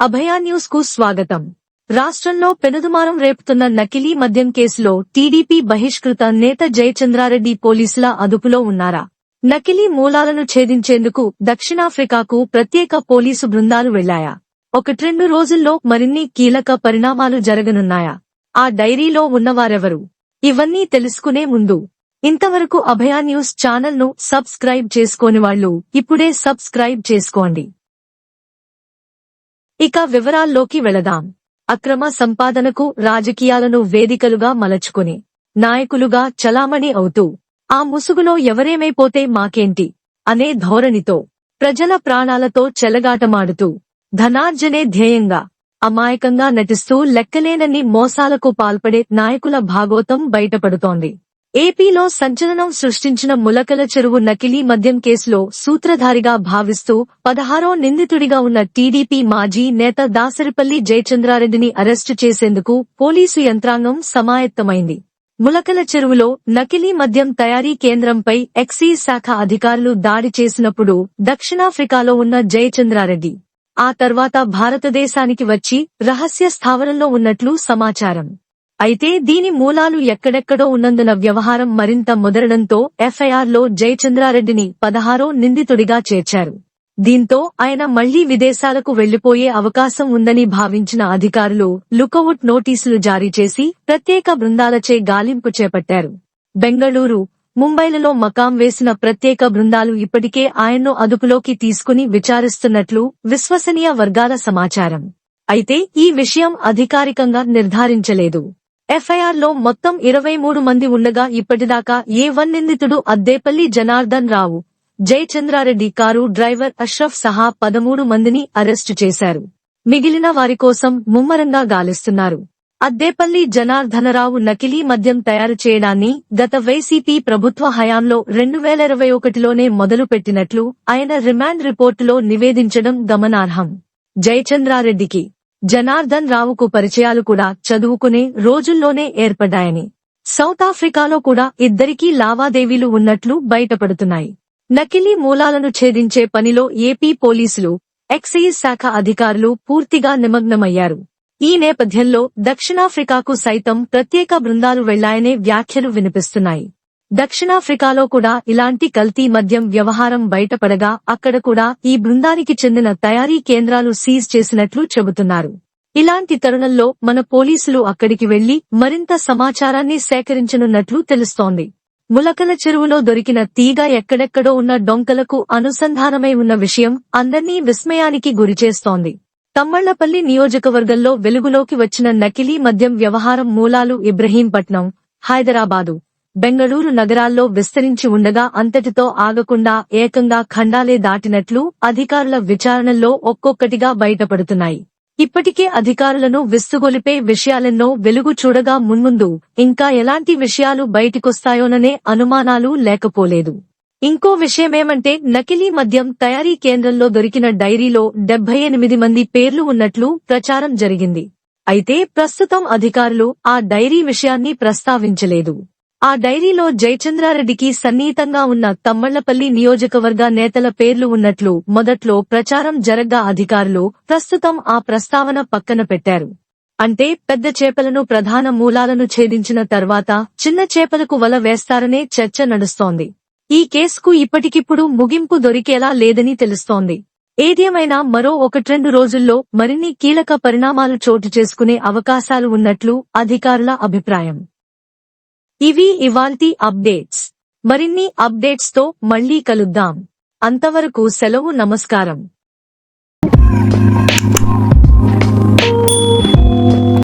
అభయ న్యూస్కు స్వాగతం. రాష్ట్రంలో పెనుదుమారం రేపుతున్న నకిలీ మద్యం కేసులో టీడీపీ బహిష్కృత నేత జయచంద్రారెడ్డి పోలీసుల అదుపులో ఉన్నారా? నకిలీ మూలాలను ఛేదించేందుకు దక్షిణాఫ్రికాకు ప్రత్యేక పోలీసు బృందాలు వెళ్ళాయా? ఒకట్రెండు రోజుల్లో మరిన్ని కీలక పరిణామాలు జరగనున్నాయా? ఆ డైరీలో ఉన్నవారెవరు? ఇవన్నీ తెలుసుకునే ముందు. ఇంతవరకు అభయ న్యూస్ ఛానల్ను సబ్స్క్రైబ్ చేసుకోని వాళ్ళు ఇప్పుడే సబ్స్క్రైబ్ చేసుకోండి. ఇక వివరాల్లోకి వెళదాం. అక్రమ సంపాదనకు రాజకీయాలను వేదికలుగా మలచుకుని నాయకులుగా చలామణి అవుతూ ఆ ముసుగులో ఎవరేమైపోతే మాకేంటి అనే ధోరణితో ప్రజల ప్రాణాలతో చెలగాటమాడుతూ ధనార్జనే ధ్యేయంగా అమాయకంగా నటిస్తూ లెక్కలేనన్ని మోసాలకు పాల్పడే నాయకుల భాగోతం బయటపడుతోంది. ఏపీలో సంచలనం సృష్టించిన ములకల చెరువు నకిలీ మద్యం కేసులో సూత్రధారిగా భావిస్తూ పదహారో నిందితుడిగా ఉన్న టీడీపీ మాజీ నేత దాసరిపల్లి జయచంద్రారెడ్డిని అరెస్టు చేసేందుకు పోలీసు యంత్రాంగం సమాయత్తమైంది. ములకల చెరువులో నకిలీ మద్యం తయారీ కేంద్రంపై ఎక్సైజ్ శాఖ అధికారులు దాడి చేసినప్పుడు దక్షిణాఫ్రికాలో ఉన్న జయచంద్రారెడ్డి. ఆ తర్వాత భారతదేశానికి వచ్చి రహస్య స్థావరంలో ఉన్నట్లు సమాచారం. అయితే దీని మూలాలు ఎక్కడెక్కడో ఉన్నందున వ్యవహారం మరింత ముదరడంతో ఎఫ్ఐఆర్లో జయచంద్రారెడ్డిని పదహారో నిందితుడిగా చేర్చారు. దీంతో ఆయన మళ్ళీ విదేశాలకు వెళ్ళిపోయే అవకాశం ఉందని భావించిన అధికారులు లుకౌట్ నోటీసులు జారీ చేసి ప్రత్యేక బృందాలచే గాలింపు చేపట్టారు. బెంగళూరు ముంబైలలో మకాం వేసిన ప్రత్యేక బృందాలు ఇప్పటికే ఆయన్ను అదుపులోకి తీసుకుని విచారిస్తున్నట్లు విశ్వసనీయ వర్గాల సమాచారం. అయితే ఈ విషయం అధికారికంగా నిర్ధారించలేదు. ఎఫ్ఐఆర్లో మొత్తం ఇరవై మూడు మంది ఉండగా ఇప్పటిదాకా ఏ వన్ నిందితుడు అద్దేపల్లి జనార్దన్ రావు జయచంద్రారెడ్డి కారు డ్రైవర్ అష్రఫ్ సహా పదమూడు మందిని అరెస్టు చేశారు. మిగిలిన వారి కోసం ముమ్మరంగా గాలిస్తున్నారు. అద్దేపల్లి జనార్దనరావు నకిలీ మద్యం తయారు చేయడాన్ని గత వైసీపీ ప్రభుత్వ హయాంలో రెండు వేల ఇరవై ఒకటిలోనే మొదలుపెట్టినట్లు ఆయన రిమాండ్ రిపోర్టులో నివేదించడం గమనార్హం. జయచంద్రారెడ్డికి జనార్దన్ రావుకు పరిచయాలు కూడా చదువుకునే రోజుల్లోనే ఏర్పడ్డాయని. సౌత్ ఆఫ్రికాలో కూడా ఇద్దరికీ లావాదేవీలు ఉన్నట్లు బయటపడుతున్నాయి. నకిలీ మూలాలను ఛేదించే పనిలో ఏపీ పోలీసులు ఎక్సైజ్ శాఖ అధికారులు పూర్తిగా నిమగ్నమయ్యారు. ఈ నేపథ్యంలో దక్షిణాఫ్రికాకు సైతం ప్రత్యేక బృందాలు వెళ్ళాయనే వ్యాఖ్యలు వినిపిస్తున్నాయి. దక్షిణాఫ్రికాలో కూడా ఇలాంటి కల్తీ మద్యం వ్యవహారం బయటపడగా అక్కడ కూడా ఈ బృందానికి చెందిన తయారీ కేంద్రాలు సీజ్ చేసినట్లు చెబుతున్నారు. ఇలాంటి తరుణంలో మన పోలీసులు అక్కడికి వెళ్ళి మరింత సమాచారాన్ని సేకరించనున్నట్లు తెలుస్తోంది. ములకల చెరువులో దొరికిన తీగ ఎక్కడెక్కడో ఉన్న డొంకలకు అనుసంధానమై ఉన్న విషయం అందర్నీ విస్మయానికి గురిచేస్తోంది. తమ్మళ్ళపల్లి నియోజకవర్గంలో వెలుగులోకి వచ్చిన నకిలీ మద్యం వ్యవహారం మూలాలు ఇబ్రహీంపట్నం హైదరాబాదు. బెంగళూరు నగరాల్లో విస్తరించి ఉండగా అంతటితో ఆగకుండా ఏకంగా ఖండాలే దాటినట్లు అధికారుల విచారణల్లో ఒక్కొక్కటిగా బయటపడుతున్నాయి. ఇప్పటికే అధికారులను విస్తుగొలిపే విషయాలెన్నో వెలుగు చూడగా మున్ముందు ఇంకా ఎలాంటి విషయాలు బయటికొస్తాయోననే అనుమానాలు లేకపోలేదు. ఇంకో విషయమేమంటే నకిలీ మద్యం తయారీ కేంద్రంలో దొరికిన డైరీలో డెబ్బై ఎనిమిది మంది పేర్లు ఉన్నట్లు ప్రచారం జరిగింది. అయితే ప్రస్తుతం అధికారులు ఆ డైరీ విషయాన్ని ప్రస్తావించలేదు. ఆ డైరీలో జయచంద్రారెడ్డికి సన్నిహితంగా ఉన్న తమ్మళ్ళపల్లి నియోజకవర్గ నేతల పేర్లు ఉన్నట్లు మొదట్లో ప్రచారం జరగ్గా అధికారులు ప్రస్తుతం ఆ ప్రస్తావన పక్కన పెట్టారు. అంటే పెద్ద చేపలను ప్రధాన మూలాలను ఛేదించిన తర్వాత చిన్న చేపలకు వల వేస్తారనే చర్చ నడుస్తోంది. ఈ కేసుకు ఇప్పటికిప్పుడు ముగింపు దొరికేలా లేదని తెలుస్తోంది. ఏదేమైనా మరో ఒకట్రెండు రోజుల్లో మరిన్ని కీలక పరిణామాలు చోటు చేసుకునే అవకాశాలు ఉన్నట్లు అధికారుల అభిప్రాయం. ఇవి ఇవాల్టి అప్డేట్స్. మరిన్ని అప్డేట్స్తో మళ్ళీ కలుద్దాం. అంతవరకు సెలవు నమస్కారం.